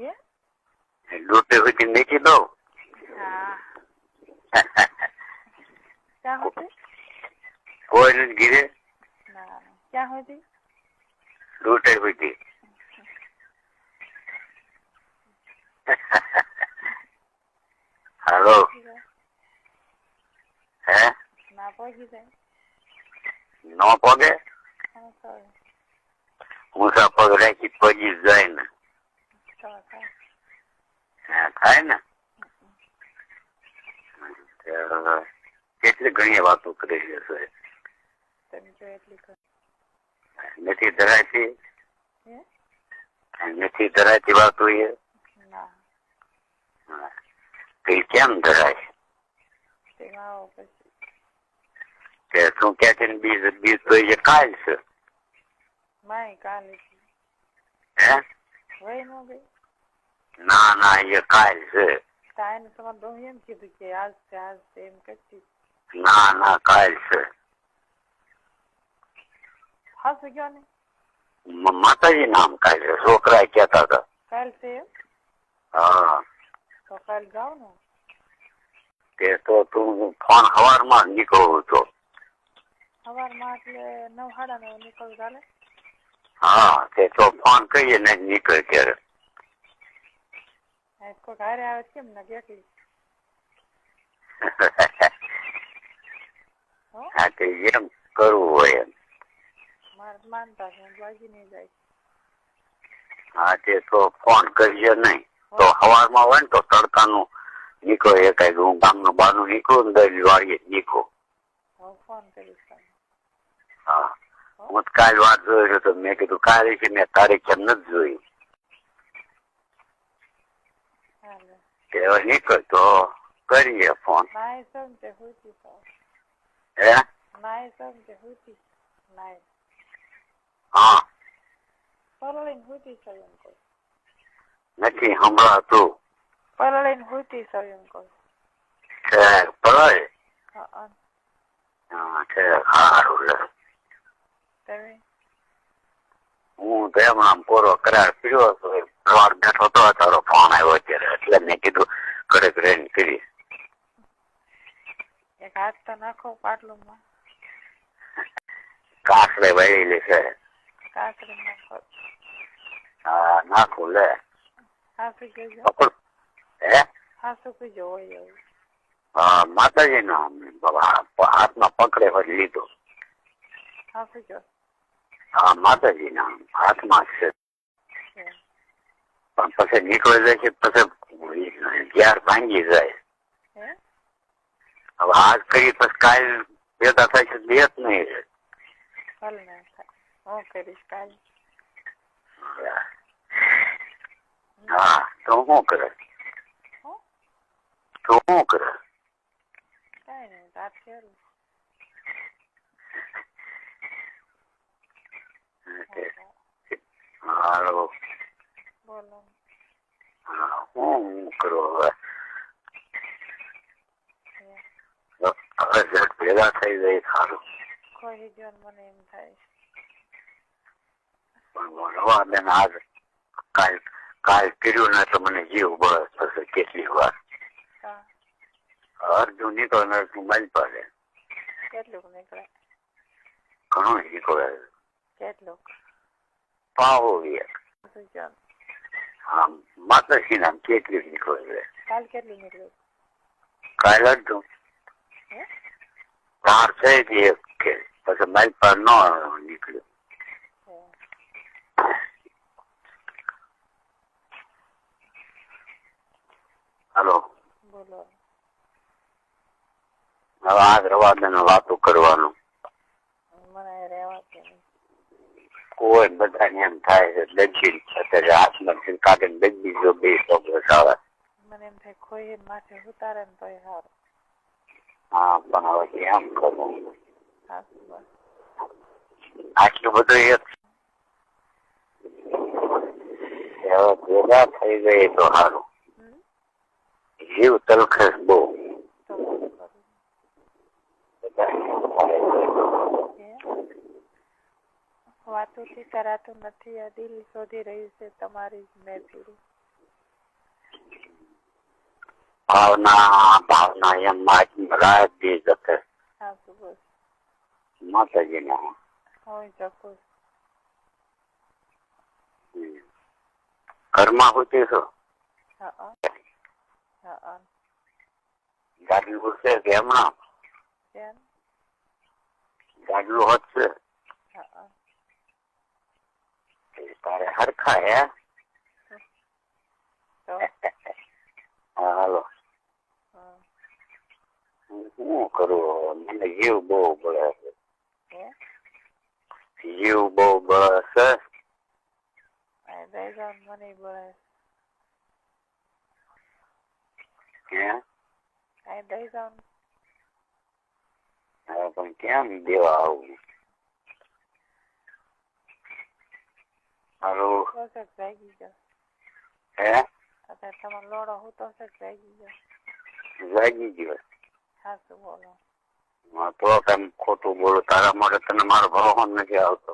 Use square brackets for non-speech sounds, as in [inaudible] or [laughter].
Ye? Lout pe vete meti nou. Ha. Kya hote? Kwa yon gire? Nan. Kya hote? Lout pe vete. Halo. He? Nan po gire. Nan po gire? Nan po gire. Mousa po gire ki polis zayna. થાય. થાય ને. કેટલી ઘણી વાતો કરી હશે નથી ધરાતી નથી ધરાતી વાતો એ? ના. હા. તો કેમ ધરાય? કે તું કે છે બીજ બીજ તો એ કાલ છે. કાલે હે? ماتا جی نام کائل سے હા તે તો ફોન કરીએ ને નીકળે ત્યારે. આ કોઈક હારે આવે કેમ ને કેટલી હા? તે એમ કરવું હોય એમ. માનતા છે બાજી નહીં જાય. હા તે તો ફોન કરીએ નહીં. તો હવારમાં હોય ને તો તડકાનું નીકળો એ કઈ હું ગામનું બહારનું નીકળું ને દરી વાળીએ નીકળું. ફોન કરીશ હા. હું કાલ વાત જોઈ તો મેં કીધું કાલે છે મેં તારીખ કેમ નથી જોઈ કેવા નીકળ તો કરીએ ફોન હે હા નથી હમણાં પરળીને હુતી એમ છે પરળ હા હા છે હારું લે હું તો એમ આમ પૂરો કરાર પીડ્યો હતો. સવાર બેઠો હતો તારો ફોન આવ્યો અત્યારે એટલે મેં કીધું કડક રેન કરી એક હાથ તો નાખો પાટલુંમાં. કાસરે વળેલી છે. કાસરે નાખો. હા નાખું લે. હાસુ હે? હોય હા માતાજી નામ હાથમાં પકડે હોય લીધો. હાસુ જ మాతాజీనా ఆత్మ Pastaj një kërëzë pastaj djarë banë gjizaj. अब आज करी बस काल ये दाता से दियत नहीं है कल नहीं था ओ करी काल हाँ तो हो कर तो हो कर नहीं बात करूँ શું કરે કાંઈ નહીં રાત કરું હાલો બોલો હા શું કરો હવે હે. હવે ઝટ ભેગા થઈ જાય સારું કોઈ જો મને એમ થાય પણ રવા બેન આજ કાલ કાલ કર્યું ને તો મને જીવ બળે પછી કેટલી વાર કા અર્જુન નીકળે ને અર્જુન મારી પાસે કેટલુંક નીકળે ઘણું નીકળે કેટલુંક પાવો એક શું કહો આમ માતાજી નામ કેટલી નીકળે છે કાલ કેટલું નીકળ્યું કાલ અર્જુન હે ચાર છે કે એક કે પછી મારી પાસે ન નીકળ્યું હે. હાલો બોલો હવે આજ રવા બેન વાતો કરવાનું કોઈ બધાને એમ થાય છે દક્ષિણ અત્યારે હાથમાં કાઢીને દગી જો બે શબ્દ આવે મને એમ થાય કોઈ માથે ઉતારે ને તોય સારું હા પણ હવે એમ કરવું સાસુ બસ આટલું બધું એક હવે ભેગા થઈ ગઈ તો સારું હમ જીવ તલખસ બહુ વાતુંથી કરાતું નથી આ દિલ શોધી રહ્યું છે તમારી જ મહેરપુરી ભાવના ભાવના એમ આજ રાત દી જતે હા સુબસ માતાજીના હોય ચોક્કસ હમ. ઘરમાં હોતી છો હા હા હા ગાડલું છે કે હમણાં કેમ ગાડલું હોત છે [laughs] આ દઈ જાવ ને મને બોલે હે આ દઈ જાવ ને હવે પણ કેમ દેવા આવું હાલો જાગી ગયો હે અત્યારે તમારો લોડો હું તો છે જાગી ગયો જાગી ગયો સાચું બોલો હા, તો કેમ ખોટું બોલું તારા માટે તને મારો ભાવ નથી આવતો